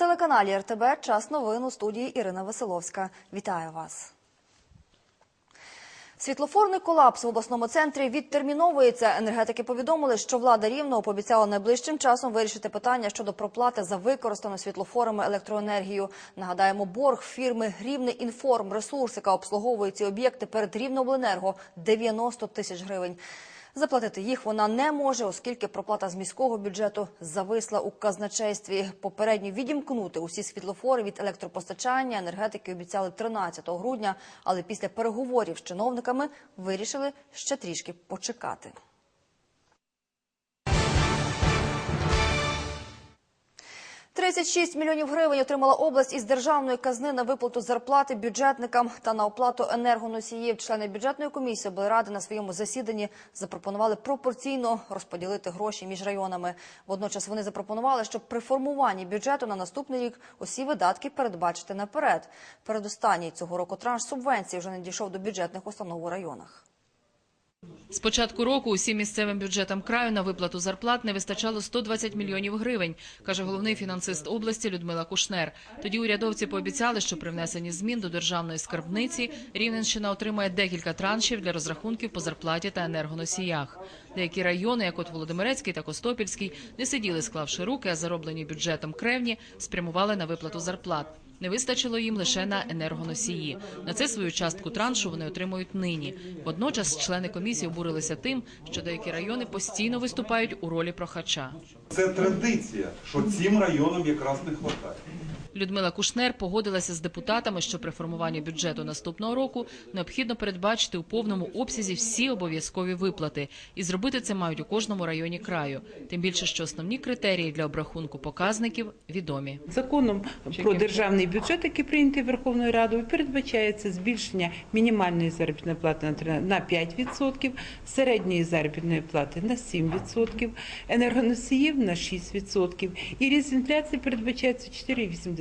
На телеканалі РТБ час новин у студії Ірина Веселовська. Вітаю вас. Світлофорний колапс в обласному центрі відтерміновується. Енергетики повідомили, що влада рівного пообіцяла найближчим часом вирішити питання щодо проплати за використану світлофорами електроенергію. Нагадаємо, борг фірми Рівний інформ ресурс, яка обслуговує ці об'єкти перед Рівнобленерго 90 тисяч гривень. Заплатити їх вона не може, оскільки проплата з міського бюджету зависла у казначействі. Попередньо відімкнути усі світлофори від електропостачання енергетики обіцяли 13 грудня, але після переговорів з чиновниками вирішили ще трішки почекати. Тридцять шість мільйонів гривень отримала область із державної казни на виплату зарплати бюджетникам та на оплату енергоносіїв. Члени бюджетної комісії облради на своєму засіданні запропонували пропорційно розподілити гроші між районами. Водночас вони запропонували, щоб при формуванні бюджету на наступний рік усі видатки передбачити наперед. Передостанній цього року транш субвенції вже не дійшов до бюджетних установ у районах. З початку року усім місцевим бюджетам краю на виплату зарплат не вистачало 120 мільйонів гривень, каже головний фінансист області Людмила Кушнер. Тоді урядовці пообіцяли, що при внесенні змін до державної скарбниці Рівненщина отримає декілька траншів для розрахунків по зарплаті та енергоносіях. Деякі райони, як от Володимирецький та Костопільський, не сиділи, склавши руки, а зароблені бюджетом кревні спрямували на виплату зарплат. Не вистачило їм лише на енергоносії. На це свою частку траншу вони отримують нині. Водночас члени комісії обурилися тим, що деякі райони постійно виступають у ролі прохача. Це традиція, що цим районам якраз не вистачає. Людмила Кушнер погодилася з депутатами, що при формуванні бюджету наступного року необхідно передбачити у повному обсязі всі обов'язкові виплати, і зробити це мають у кожному районі краю. Тим більше, що основні критерії для обрахунку показників відомі. Законом про державний бюджет, який прийнятий Верховною Радою, передбачається збільшення мінімальної заробітної плати на три- на 5%, середньої заробітної плати на 7%, енергоносіїв на 6%. І ріст інфляції передбачається 4,8%.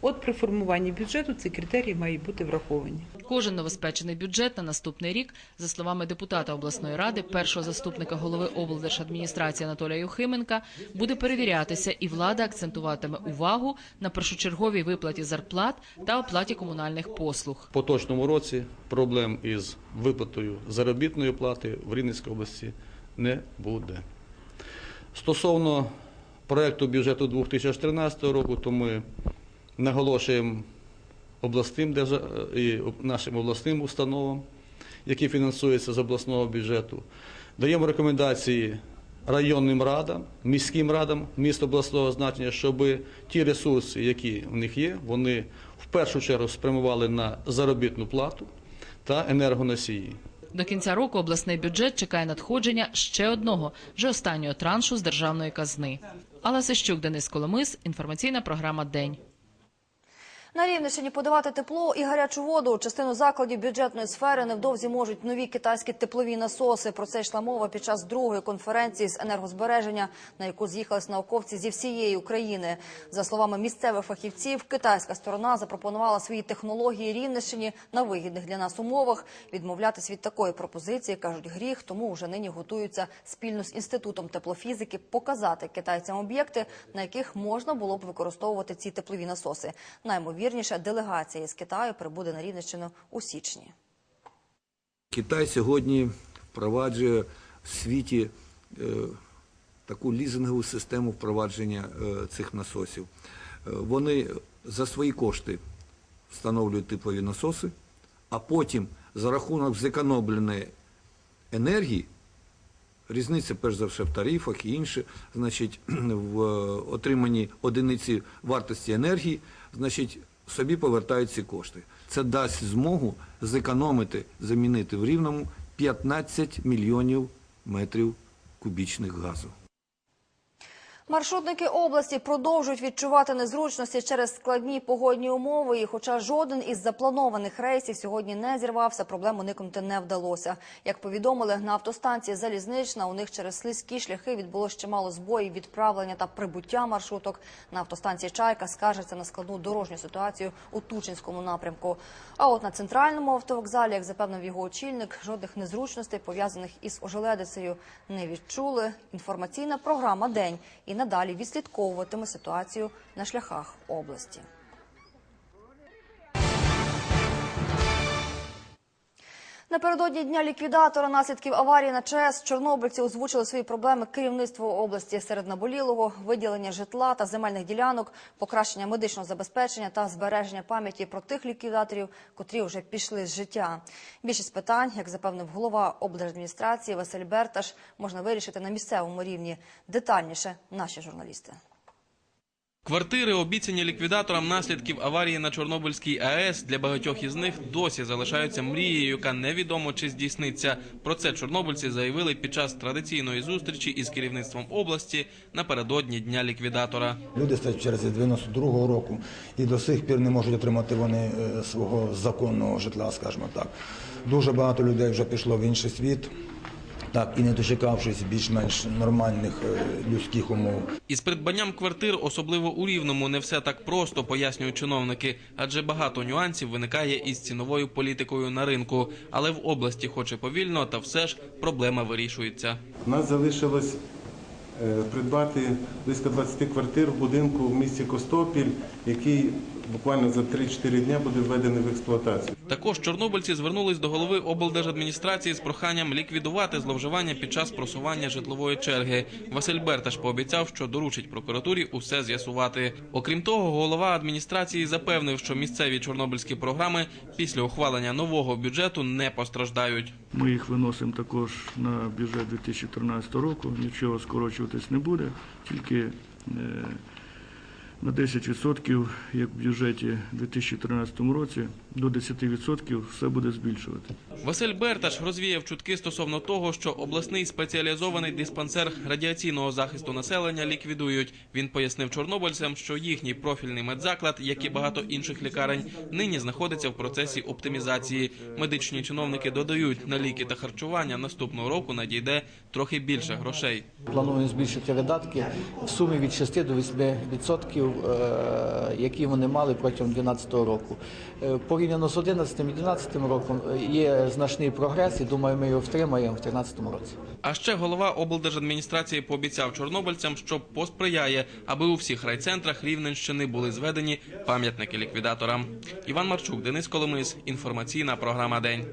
От при формуванні бюджету ці критерії мають бути враховані. Кожен новоспечений бюджет на наступний рік, за словами депутата обласної ради, першого заступника голови облдержадміністрації Анатолія Юхименка, буде перевірятися, і влада акцентуватиме увагу на першочерговій виплаті зарплат та оплаті комунальних послуг. В поточному році проблем із виплатою заробітної плати в Рівненській області не буде. Стосовно проекту бюджету 2013 року, то ми наголошуємо обласним і нашим обласним установам, які фінансуються з обласного бюджету. Даємо рекомендації районним радам, міським радам міст обласного значення, щоб ті ресурси, які в них є, вони в першу чергу спрямували на заробітну плату та енергоносії. До кінця року обласний бюджет чекає надходження ще одного, вже останнього траншу з державної казни. Алла Сищук, Денис Коломис, інформаційна програма День. На Рівненщині подавати тепло і гарячу воду. Частину закладів бюджетної сфери невдовзі можуть нові китайські теплові насоси. Про це йшла мова під час другої конференції з енергозбереження, на яку з'їхались науковці зі всієї України. За словами місцевих фахівців, китайська сторона запропонувала свої технології Рівненщині на вигідних для нас умовах. Відмовлятись від такої пропозиції кажуть гріх, тому вже нині готуються спільно з інститутом теплофізики показати китайцям об'єкти, на яких можна було б використовувати ці теплові насоси. Наймовірніше, делегація з Китаю прибуде на Рівненщину у січні. Китай сьогодні впроваджує в світі е, таку лізингову систему впровадження е, цих насосів. Е, Вони за свої кошти встановлюють типові насоси, а потім за рахунок зекономленої енергії, різниця перш за все в тарифах і інше, значить, в отриманні одиниці вартості енергії, значить, собі повертають ці кошти. Це дасть змогу зекономити, замінити в рівному 15 мільйонів метрів кубічних газу. Маршрутники області продовжують відчувати незручності через складні погодні умови. І хоча жоден із запланованих рейсів сьогодні не зірвався, проблем уникнути не вдалося. Як повідомили на автостанції Залізнична, у них через слизькі шляхи відбулося чимало збоїв відправлення та прибуття маршруток. На автостанції Чайка скаржаться на складну дорожню ситуацію у Тучинському напрямку. А от на центральному автовокзалі, як запевнив його очільник, жодних незручностей пов'язаних із ожеледицею не відчули. Інформаційна програма День і надалі відслідковуватиме ситуацію на шляхах області. Напередодні дня ліквідатора наслідків аварії на ЧАЕС чорнобильці озвучили свої проблеми керівництву області серед наболілого, виділення житла та земельних ділянок, покращення медичного забезпечення та збереження пам'яті про тих ліквідаторів, котрі вже пішли з життя. Більшість питань, як запевнив голова облдержадміністрації Василь Берташ, можна вирішити на місцевому рівні. Детальніше наші журналісти. Квартири, обіцяні ліквідаторам наслідків аварії на Чорнобильській АЕС, для багатьох із них досі залишаються мрією, яка невідомо чи здійсниться. Про це чорнобильці заявили під час традиційної зустрічі із керівництвом області напередодні дня ліквідатора. Люди стоять в черзі з 92-го року і до сих пір не можуть отримати вони е, свого законного житла, скажімо так. Дуже багато людей вже пішло в інший світ, так і не дочекавшись більш-менш нормальних е, людських умов. Із придбанням квартир, особливо у Рівному, не все так просто, пояснюють чиновники, адже багато нюансів виникає із ціновою політикою на ринку. Але в області, хоч і повільно, та все ж проблема вирішується. У нас залишилось е, придбати близько 20 квартир в будинку в місті Костопіль, який буквально за 3-4 дня буде введений в експлуатацію. Також чорнобильці звернулись до голови облдержадміністрації з проханням ліквідувати зловживання під час просування житлової черги. Василь Берташ пообіцяв, що доручить прокуратурі усе з'ясувати. Окрім того, голова адміністрації запевнив, що місцеві чорнобильські програми після ухвалення нового бюджету не постраждають. Ми їх виносимо також на бюджет 2013 року. Нічого скорочуватись не буде, тільки е, на 10%, як в бюджеті у 2013 році, до 10% все буде збільшувати. Василь Берташ розвіяв чутки стосовно того, що обласний спеціалізований диспансер радіаційного захисту населення ліквідують. Він пояснив чорнобильцям, що їхній профільний медзаклад, як і багато інших лікарень, нині знаходиться в процесі оптимізації. Медичні чиновники додають, на ліки та харчування наступного року надійде трохи більше грошей. Плануємо збільшити видатки в сумі від 6 до 8%, е, які вони мали протягом 2012 року. Порівняно з 2011 і 2012 роком е, є значний прогрес, і думаю, ми його втримаємо в 2013 році. А ще голова облдержадміністрації пообіцяв чорнобильцям, що посприяє, аби у всіх райцентрах Рівненщини були зведені пам'ятники ліквідаторам. Іван Марчук, Денис Коломис. Інформаційна програма День.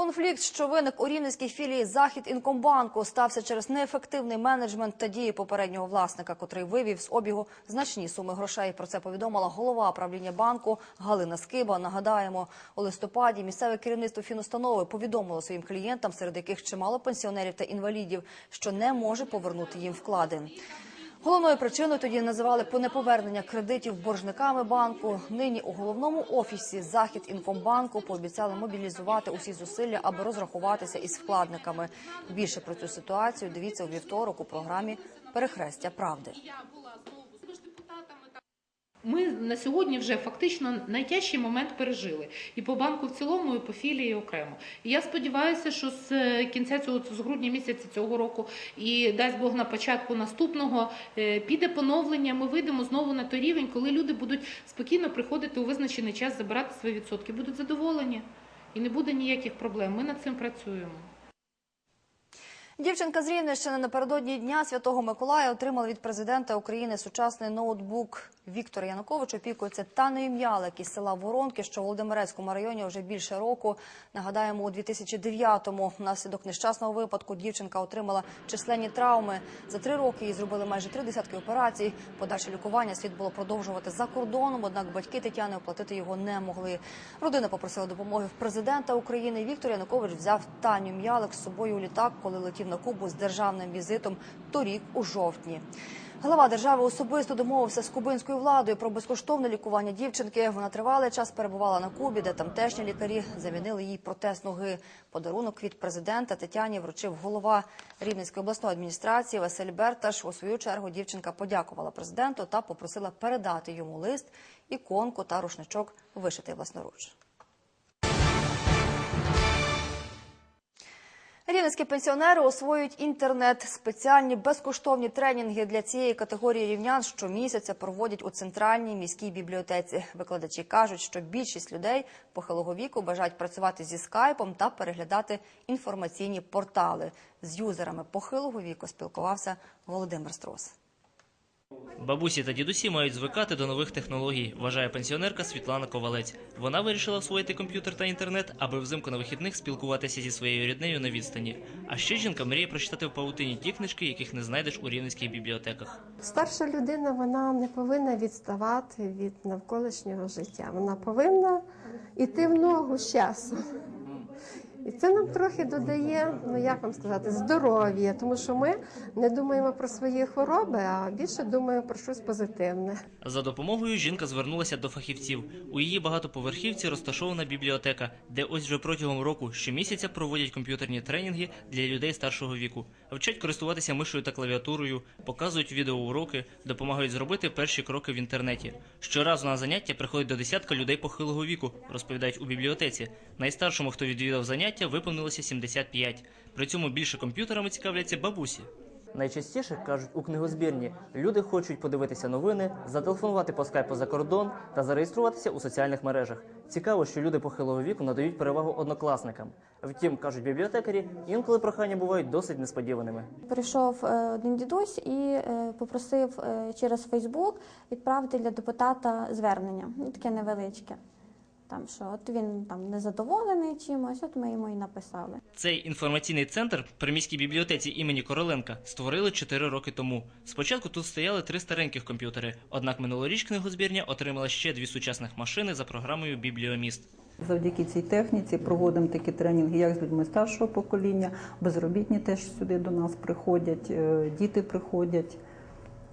Конфлікт, що виник у рівненській філії Захід Інкомбанку, стався через неефективний менеджмент та дії попереднього власника, котрий вивів з обігу значні суми грошей. Про це повідомила голова правління банку Галина Скиба. Нагадаємо, у листопаді місцеве керівництво фінустанови повідомило своїм клієнтам, серед яких чимало пенсіонерів та інвалідів, що не може повернути їм вклади. Головною причиною тоді називали понеповернення кредитів боржниками банку. Нині у головному офісі Захід Інкомбанку пообіцяли мобілізувати усі зусилля, аби розрахуватися із вкладниками. Більше про цю ситуацію дивіться у вівторок у програмі Перехрестя правди. Ми на сьогодні вже фактично найтяжчий момент пережили і по банку в цілому, і по філії окремо. І я сподіваюся, що з е, кінця цього з грудня місяця цього року і дасть Бог на початку наступного е, піде поновлення. Ми вийдемо знову на той рівень, коли люди будуть спокійно приходити у визначений час, забирати свої відсотки, будуть задоволені і не буде ніяких проблем. Ми над цим працюємо. Дівчинка з Рівненщини напередодні дня Святого Миколая отримала від президента України сучасний ноутбук. Віктор Янукович опікується Танею М'ялик із села Воронки, що в Володимирецькому районі вже більше року. Нагадаємо, у 2009-му внаслідок нещасного випадку дівчинка отримала численні травми. За три роки їй зробили майже три десятки операцій. Подальше лікування слід було продовжувати за кордоном, однак батьки Тетяни оплатити його не могли. Родина попросила допомоги в президента України. Віктор Янукович взяв Таню М'ялик з собою у літак, коли летів на Кубу з державним візитом торік у жовтні. Глава держави особисто домовився з кубинською владою про безкоштовне лікування дівчинки. Вона тривалий час перебувала на Кубі, де тамтешні лікарі замінили їй протез ноги. Подарунок від президента Тетяні вручив голова Рівненської обласної адміністрації Василь Берташ. У свою чергу дівчинка подякувала президенту та попросила передати йому лист, іконку та рушничок, вишитий власноруч. Рівненські пенсіонери освоюють інтернет. Спеціальні безкоштовні тренінги для цієї категорії рівнян щомісяця проводять у центральній міській бібліотеці. Викладачі кажуть, що більшість людей похилого віку бажають працювати зі скайпом та переглядати інформаційні портали. З юзерами похилого віку спілкувався Володимир Строс. Бабусі та дідусі мають звикати до нових технологій, вважає пенсіонерка Світлана Ковалець. Вона вирішила освоїти комп'ютер та інтернет, аби взимку на вихідних спілкуватися зі своєю ріднею на відстані. А ще жінка мріє прочитати в павутині ті книжки, яких не знайдеш у рівненських бібліотеках. Старша людина вона не повинна відставати від навколишнього життя. Вона повинна йти в ногу з часом. І це нам трохи додає, ну як вам сказати, здоров'я, тому що ми не думаємо про свої хвороби, а більше думаємо про щось позитивне. За допомогою жінка звернулася до фахівців. У її багатоповерхівці розташована бібліотека, де ось вже протягом року щомісяця проводять комп'ютерні тренінги для людей старшого віку. Вчать користуватися мишою та клавіатурою, показують відеоуроки, допомагають зробити перші кроки в інтернеті. Щоразу на заняття приходить до десятка людей похилого віку, розповідають у бібліотеці. Найстаршому, хто відвідав заняття, виповнилося 75. При цьому більше комп'ютерами цікавляться бабусі. Найчастіше кажуть у книгозбірні, люди хочуть подивитися новини, зателефонувати по скайпу за кордон та зареєструватися у соціальних мережах. Цікаво, що люди похилого віку надають перевагу однокласникам. Втім, кажуть бібліотекарі, інколи прохання бувають досить несподіваними. Прийшов е, один дідусь і е, попросив е, через Фейсбук відправити для депутата звернення. Ну, таке невеличке. Там що от він там незадоволений чимось, от ми йому і написали. Цей інформаційний центр при міській бібліотеці імені Короленка створили 4 роки тому. Спочатку тут стояли три стареньких комп'ютери, однак минулоріч книгозбірня отримала ще дві сучасних машини за програмою Бібліоміст. Завдяки цій техніці проводимо такі тренінги як з людьми старшого покоління, безробітні теж сюди до нас приходять, е, діти приходять.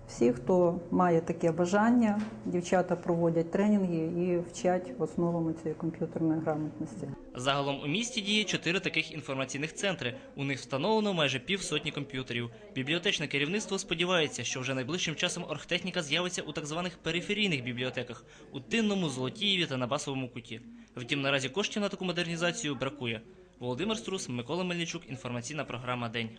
Всі, хто має таке бажання, дівчата проводять тренінги і вчать основами цієї комп'ютерної грамотності. Загалом у місті діє чотири таких інформаційних центри. У них встановлено майже півсотні комп'ютерів. Бібліотечне керівництво сподівається, що вже найближчим часом оргтехніка з'явиться у так званих периферійних бібліотеках у Тинному, Золотієві та на Басовому куті. Втім, наразі коштів на таку модернізацію бракує. Володимир Струс, Микола Мельничук. Інформаційна програма День.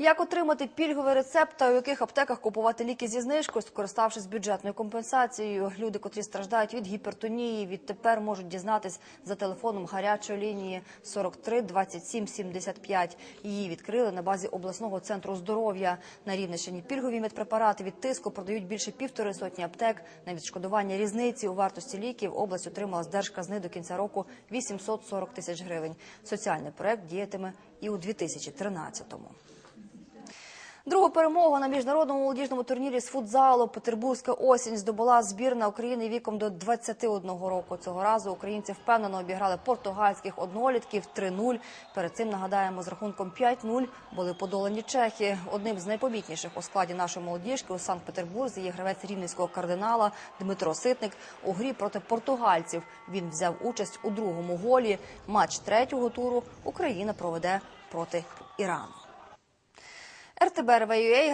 Як отримати пільговий рецепт та у яких аптеках купувати ліки зі знижкою, скориставшись бюджетною компенсацією? Люди, котрі страждають від гіпертонії, відтепер можуть дізнатись за телефоном гарячої лінії 43 27 75. Її відкрили на базі обласного центру здоров'я. На Рівненщині пільгові медпрепарати від тиску продають більше півтори сотні аптек. На відшкодування різниці у вартості ліків область отримала з держказни до кінця року 840 тисяч гривень. Соціальний проект діятиме і у 2013-му. Другу перемогу на міжнародному молодіжному турнірі з футзалу Петербурзька осінь здобула збірна України віком до 21 року. Цього разу українці впевнено обіграли португальських однолітків 3-0. Перед цим нагадаємо з рахунком 5-0 були подолані чехи. Одним з найпомітніших у складі нашої молодіжки у Санкт-Петербурзі є гравець рівненського кардинала Дмитро Ситник у грі проти португальців. Він взяв участь у другому голі. Матч третього туру Україна проведе проти Ірану. РТБ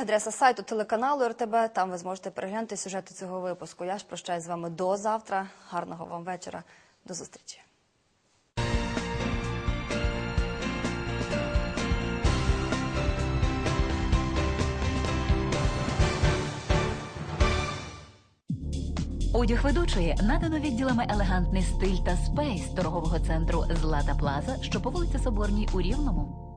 адреса сайту телеканалу РТБ. Там ви зможете переглянути сюжети цього випуску. Я ж прощаюсь з вами до завтра. Гарного вам вечора. До зустрічі. Одяг ведучої надано відділами елегантний стиль та спейс торгового центру Злата Плаза, що по вулиці Соборній у Рівному.